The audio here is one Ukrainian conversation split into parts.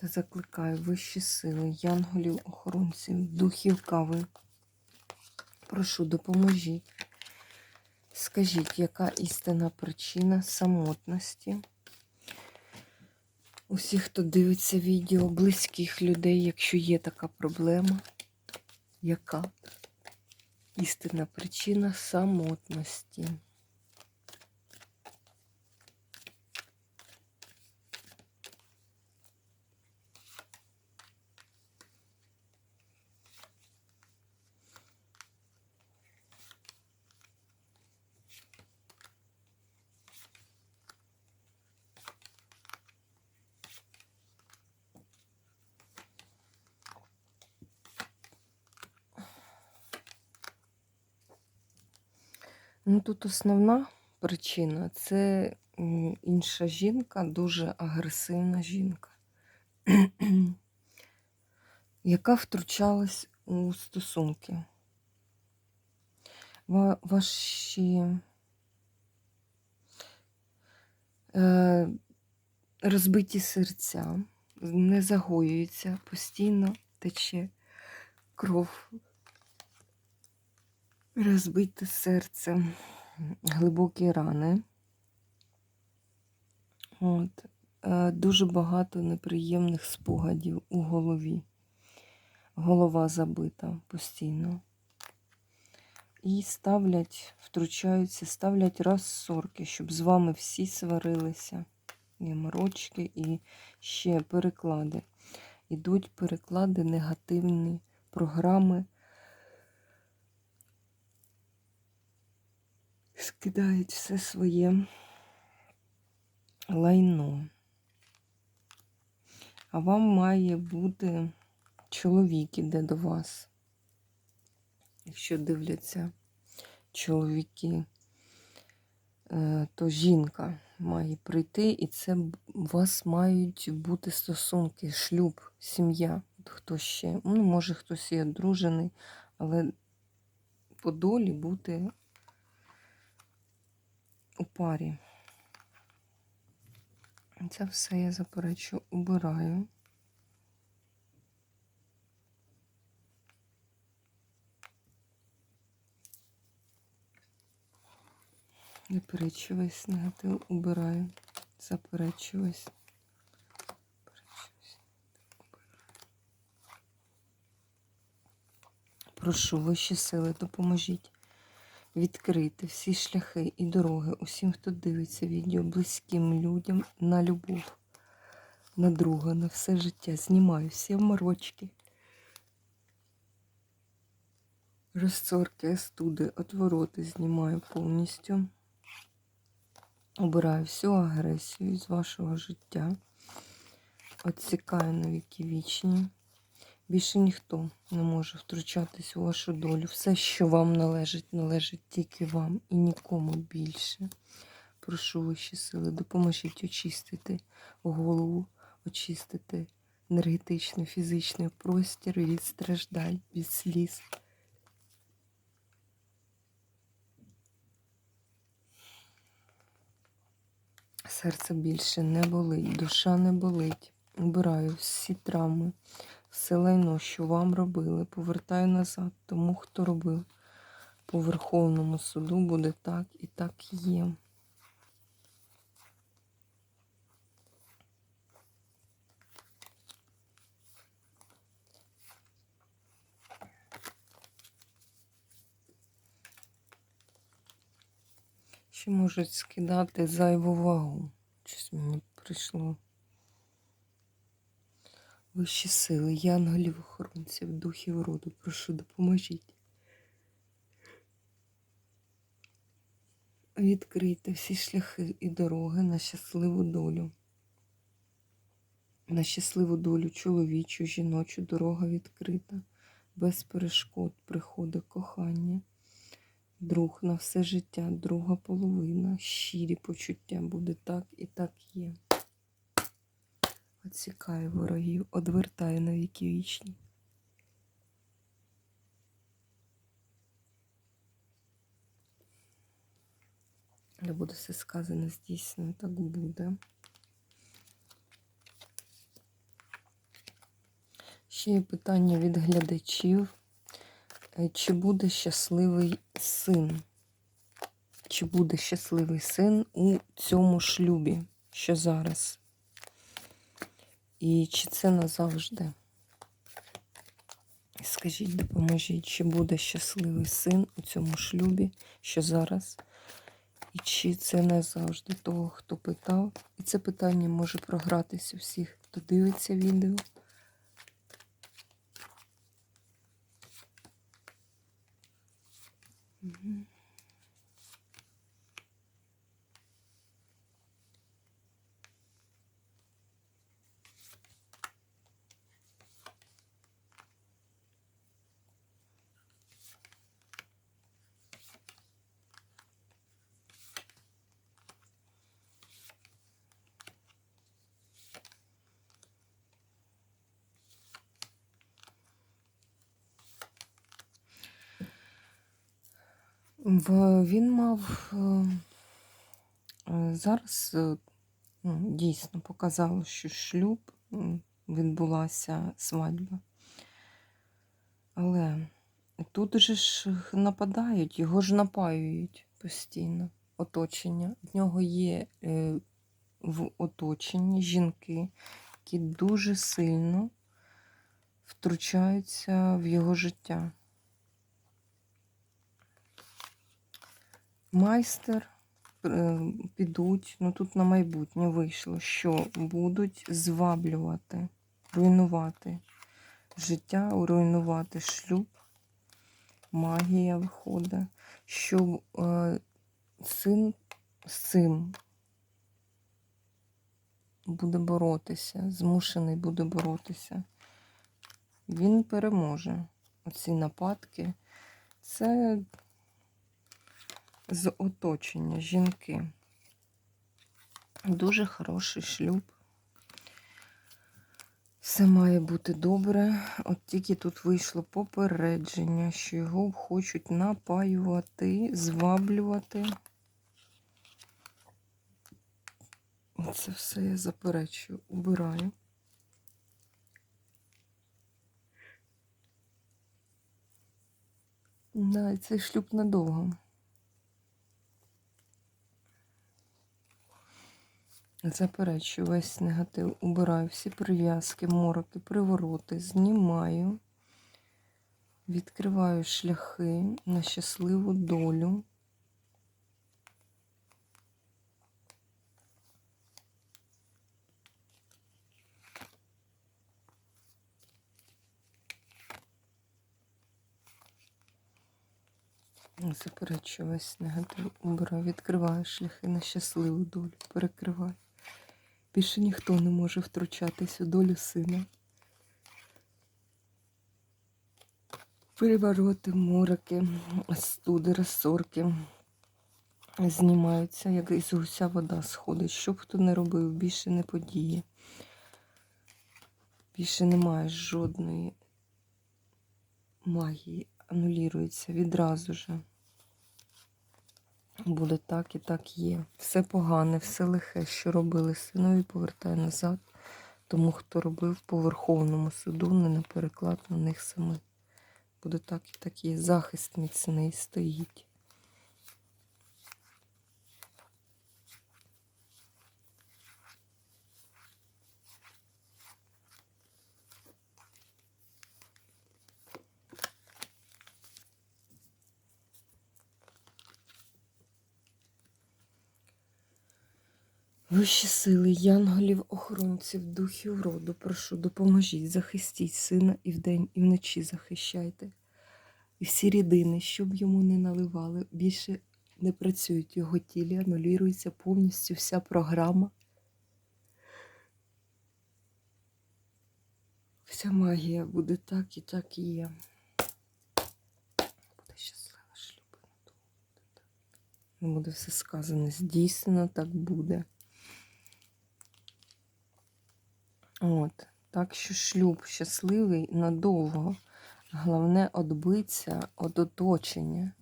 Та закликаю вищі сили, янголів, охоронців, духів кави. Прошу, допоможіть. Скажіть, яка істинна причина самотності? Усіх, хто дивиться відео, близьких людей, якщо є така проблема, яка істинна причина самотності? Ну тут основна причина це інша жінка, дуже агресивна жінка, яка втручалась у стосунки. Ваші е, розбиті серця не загоюються, постійно тече кров Розбите серце, глибокі рани. От. Е, Дуже багато неприємних спогадів у голові. Голова забита постійно. І ставлять, втручаються, ставлять розсорки, щоб з вами всі сварилися. І морочки, і ще переклади. Ідуть переклади, негативні програми. Скидають все своє лайно. А вам має бути чоловік іде до вас. Якщо дивляться чоловіки, е, то жінка має прийти, і це у вас мають бути стосунки, шлюб, сім'я. Хто ще, ну, може, хтось і одружений, але по долі бути у парі. Це все я заперечу, убираю. Заперечуюсь, негатив убираю. Заперечуюсь. Прошу вищі сили, допоможіть відкрити всі шляхи і дороги усім, хто дивиться відео, близьким людям на любов, на друга, на все життя. Знімаю всі морочки, розцорки, астуди, отвороти знімаю повністю. Обираю всю агресію з вашого життя. Отсікаю на віки вічні. Більше ніхто не може втручатись у вашу долю. Все, що вам належить, належить тільки вам і нікому більше. Прошу вищі сили, допоможіть очистити голову, очистити енергетичний, фізичний простір від страждань, від сліз. Серце більше не болить, душа не болить. Убираю всі травми, все лайно, що вам робили, повертаю назад тому, хто робив. По Верховному суду буде так і так є. Ще можуть скидати зайву вагу. Щось мені прийшло. Вищі сили, янголів, охоронців, духів роду, прошу, допоможіть. Відкрийте всі шляхи і дороги на щасливу долю. На щасливу долю чоловічу, жіночу дорога відкрита, без перешкод приходить кохання. Друг на все життя, друга половина, щирі почуття буде так і так є. Оцікає ворогів, одвертає на віки вічні. Але буде все сказане, здійснено, так буде. Ще є питання від глядачів. Е, Чи буде щасливий син? Чи буде щасливий син у цьому шлюбі, що зараз? І чи це назавжди? Скажіть, допоможіть, чи буде щасливий син у цьому шлюбі, що зараз? І чи це не завжди того, хто питав? І це питання може програтися всіх, хто дивиться відео. Мгм. Він мав е, е, зараз е, ну, дійсно показало, що шлюб відбулася свадьба. Але тут же ж нападають, його ж напаюють постійно оточення. В нього є в оточенні жінки, які дуже сильно втручаються в його життя. Майстер е, підуть, ну тут на майбутнє вийшло, що будуть зваблювати, руйнувати життя, руйнувати шлюб, магія виходить, щоб е, син з цим буде боротися, змушений буде боротися. Він переможе. Оці нападки. Це з оточення жінки. Дуже хороший шлюб. Все має бути добре. От тільки тут вийшло попередження, що його хочуть напаювати, зваблювати. Це все я заперечую, убираю. Да, цей шлюб надовго. Заперечую весь негатив, убираю всі прив'язки, мороки, привороти, знімаю, відкриваю шляхи на щасливу долю. Заперечую весь негатив, убираю, відкриваю шляхи на щасливу долю, перекриваю. Більше ніхто не може втручатись у долю сина. Перевороти, мороки, студи, розсорки знімаються, як із гуся вода сходить. Що б хто не робив, більше не подіє. Більше немає жодної магії, анулюється відразу же. Буде так і так є. Все погане, все лихе, що робили синові, повертає назад. Тому хто робив по Верховному суду, не на переклад на них самих. Буде так і так є. Захист міцний стоїть. Вищі сили, янголів, охоронців, духів роду, прошу, допоможіть, захистіть сина і вдень, і вночі захищайте. І всі рідини, щоб йому не наливали, більше не працюють його тілі, анулюється повністю вся програма. Вся магія буде так і так і є. Буде щаслива шлюб. Не буде все сказане. Здійснено так буде. От. Так що шлюб щасливий надовго. Головне відбитися від оточення.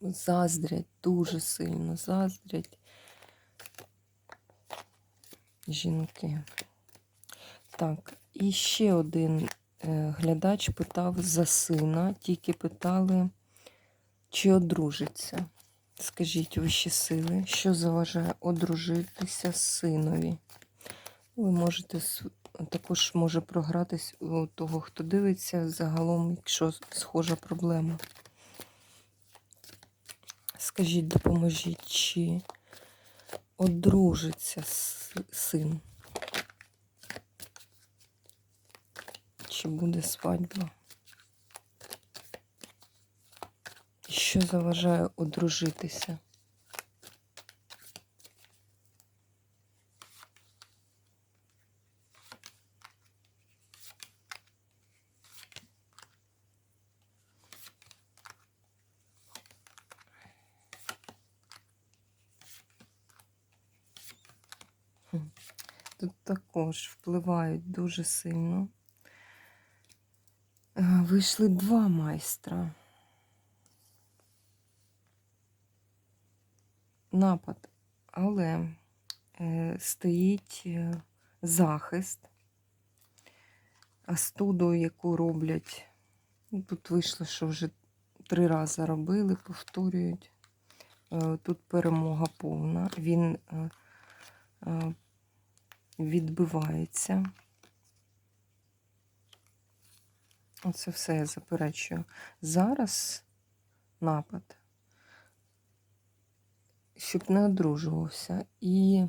Заздрять дуже сильно, заздрять жінки. Так, і ще один е, глядач питав за сина, тільки питали, чи одружиться. Скажіть вищі сили, що заважає одружитися синові? Ви можете також може програтись у того, хто дивиться загалом, якщо схожа проблема. Скажіть, допоможіть, чи одружиться син? Чи буде свадьба? Що заважає одружитися? Хм. Тут також впливають дуже сильно. Е, Вийшли два майстра. Напад, але е, стоїть е, захист, астуду, яку роблять. Ну, Тут вийшло, що вже три рази робили, повторюють. Тут перемога повна. Він відбивається. Оце все я заперечую. Зараз напад, щоб не одружувався. І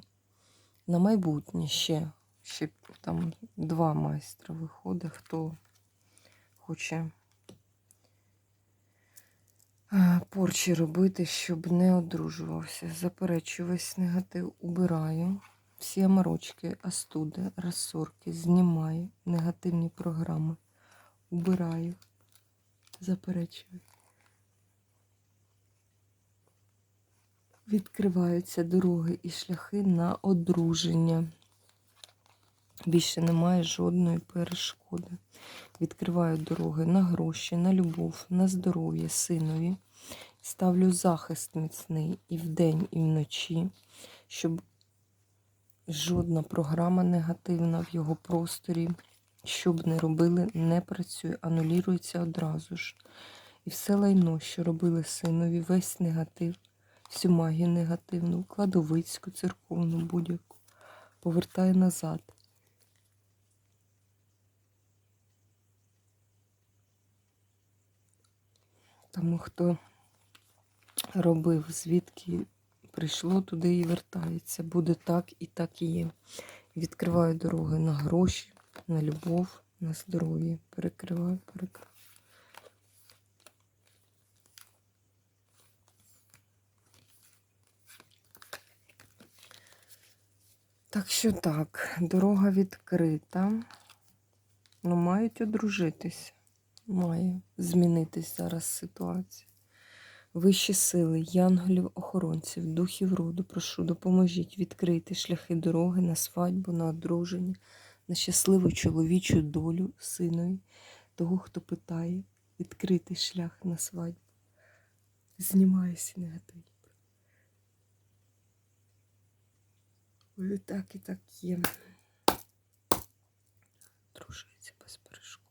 на майбутнє ще, ще там два майстра виходить, хто хоче е, порчі робити, щоб не одружувався. Заперечую весь негатив, убираю. Всі аморочки, астуди, розсорки, знімаю, негативні програми. Убираю, заперечую. Відкриваються дороги і шляхи на одруження. Більше немає жодної перешкоди. Відкриваю дороги на гроші, на любов, на здоров'я синові. Ставлю захист міцний і вдень, і вночі, щоб жодна програма негативна в його просторі що б не робили, не працює, анулюється одразу ж. І все лайно, що робили синові, весь негатив, всю магію негативну, кладовицьку, церковну будь-яку, повертає назад. Тому хто робив, звідки прийшло, туди і вертається. Буде так і так і є. Відкриваю дороги на гроші, на любов, на здоров'я. Перекриваю, перекриваю. Так що так, дорога відкрита. Ну, мають одружитися. Має змінитись зараз ситуація. Вищі сили, янголів, охоронців, духів роду, прошу, допоможіть відкрити шляхи дороги на свадьбу, на одруження, на щасливу чоловічу долю синові, того, хто питає, відкрити шлях на свадьбу. Знімаю всі негативні. Ой, так і так є. Дружиться без перешкод.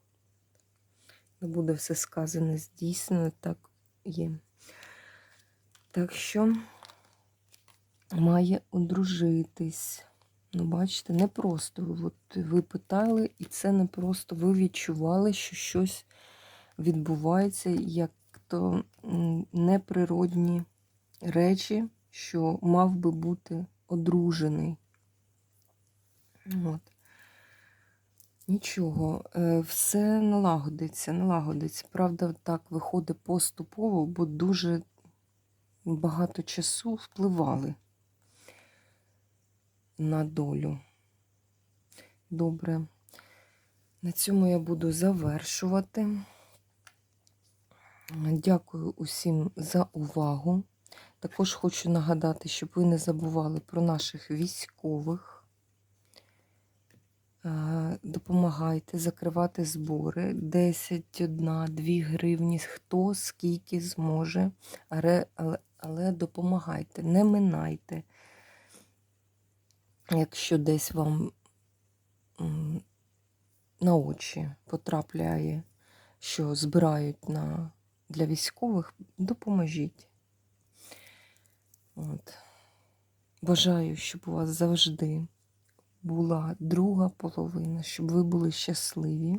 Не буде все сказане здійснено, так є. Так що має одружитись. Ну, бачите, не просто. От ви питали, і це не просто. Ви відчували, що щось відбувається, як то неприродні речі, що мав би бути одружений. От. Нічого, е, все налагодиться, налагодиться. Правда, так виходить поступово, бо дуже багато часу впливали на долю. Добре. На цьому я буду завершувати. Дякую усім за увагу. Також хочу нагадати, щоб ви не забували про наших військових. Е, Допомагайте закривати збори 10, 1, 2 гривні, хто скільки зможе, але, допомагайте, не минайте. Якщо десь вам на очі потрапляє, що збирають на, для військових, допоможіть. От. Бажаю, щоб у вас завжди була друга половина, щоб ви були щасливі,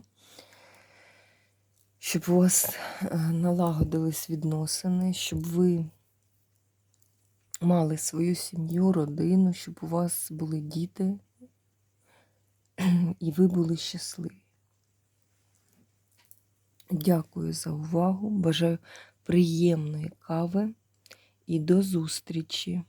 щоб у вас е, налагодились відносини, щоб ви мали свою сім'ю, родину, щоб у вас були діти, і ви були щасливі. Дякую за увагу. Бажаю приємної кави і до зустрічі!